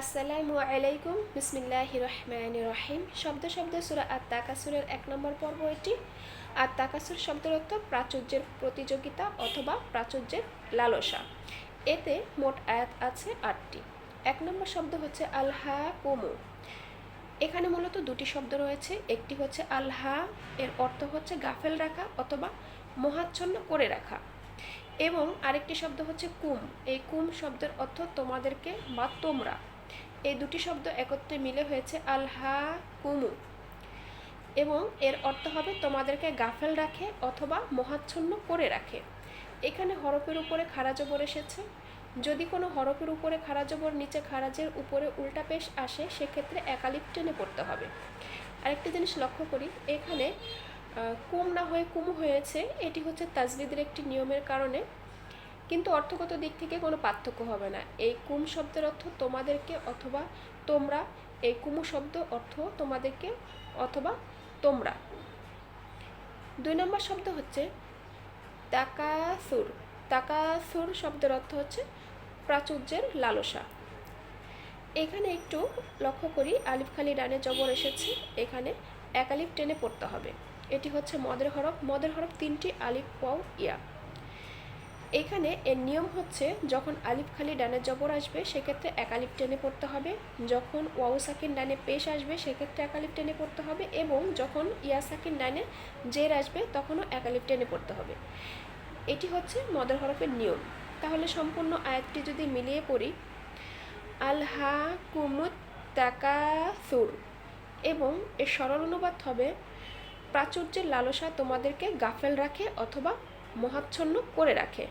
আসসালামু আলাইকুম বিসমিল্লাহ রহমান রহিম। শব্দ শব্দ সুরা আর তাকাসুরের এক নম্বর পর্ব এটি। আর তাকাসুর শব্দের অর্থ প্রাচুর্যের প্রতিযোগিতা অথবা প্রাচুর্যের লালসা। এতে মোট আয়াত আছে আটটি। এক নম্বর শব্দ হচ্ছে আলহা কুমু এখানে মূলত দুটি শব্দ রয়েছে। একটি হচ্ছে আলহা, এর অর্থ হচ্ছে গাফেল রাখা অথবা মোহাচ্ছন্ন করে রাখা। এবং আরেকটি শব্দ হচ্ছে কুম। এই কুম শব্দের অর্থ তোমাদেরকে বা তোমরা। এই দুটি শব্দ একত্রে মিলে হয়েছে আলহা কুমু এবং এর অর্থ হবে তোমাদেরকে গাফেল রাখে অথবা মহাচ্ছন্ন করে রাখে। এখানে হরফের উপরে খারা জবর এসেছে। যদি কোনো হরফের উপরে খারা জবর নিচে খারাজের উপরে উল্টা পেশ আসে, সেক্ষেত্রে একালিপ টেনে পড়তে হবে। আরেকটি জিনিস লক্ষ্য করি, এখানে কুম না হয়ে কুমু হয়েছে, এটি হচ্ছে তাজবিদের একটি নিয়মের কারণে। কিন্তু অর্থগত দিক থেকে কোনো পার্থক্য হবে না। এই কুম শব্দের অর্থ তোমাদেরকে অথবা তোমরা, এই কুমু শব্দ অর্থ তোমাদেরকে অথবা তোমরা। দুই নম্বর শব্দ হচ্ছে তাকাসুর। তাকাসুর শব্দের অর্থ হচ্ছে প্রাচুর্যের লালসা। এখানে একটু লক্ষ্য করি, আলিফ খালি ডানে জবর এসেছে, এখানে এক আলিফ টেনে পড়তে হবে। এটি হচ্ছে মদের হরফ। মদের হরফ তিনটি আলিফ ওয়াও ইয়া। এখানে এর নিয়ম হচ্ছে, যখন আলিফ খালি ডানে জবর আসবে, সেক্ষেত্রে এক আলিফ টেনে পড়তে হবে। যখন ওয়াও সাকিন ডানে পেশ আসবে, সেক্ষেত্রে এক আলিফ টেনে পড়তে হবে এবং যখন ইয়া সাকিন ডানে জের আসবে, তখনও এক আলিফ টেনে পড়তে হবে। এটি হচ্ছে মদের হরফের নিয়ম। তাহলে সম্পূর্ণ আয়াতটি যদি মিলিয়ে পড়ি আলহা কুমুত তাকাসুর এবং এর সরল অনুবাদ হবে, প্রাচুর্যের লালসা তোমাদেরকে গাফেল রাখে অথবা মহাচ্ছন্ন করে রাখে।